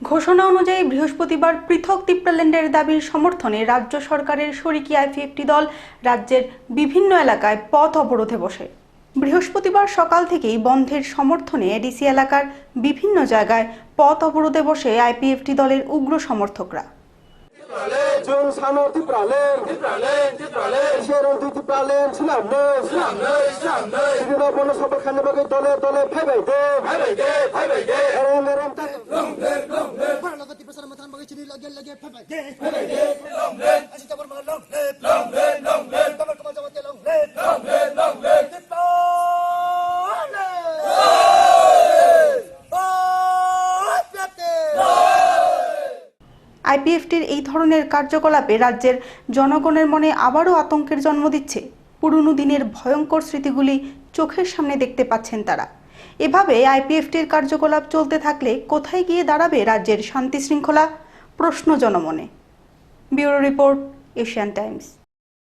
ঘোষণা অনুযায়ী বৃহস্পতিবার পৃথক তিপ্রাল্যান্ডের দাবির সমর্থনে রাজ্য সরকারের শরিকি আইপিএফটি দল রাজ্যের বিভিন্ন এলাকায় পথ অবরোধে বসে বৃহস্পতিবার সকাল থেকেই বন্ধের সমর্থনে এডিসি এলাকার বিভিন্ন জায়গায় পথ অবরোধে বসে আইপিএফটি দলের উগ্র সমর্থকরা Long tabar long. Long long. Tabar long. Long long. আইপিএফটির এই ধরনের কার্যকলাপে রাজ্যের জনগণের মনে আবারও আতঙ্কের জন্ম দিচ্ছে। পুরনো দিনের ভয়ঙ্কর স্মৃতিগুলি চোখের সামনে দেখতে পাচ্ছেন তারা। এভাবে আইপিএফটির কার্যকলাপ চলতে থাকলে কোথায় গিয়ে দাঁড়াবে রাজ্যের শান্তি শৃঙ্খলা প্রশ্ন জনমনে ব্যুরো রিপোর্ট এশিয়ান টাইমস।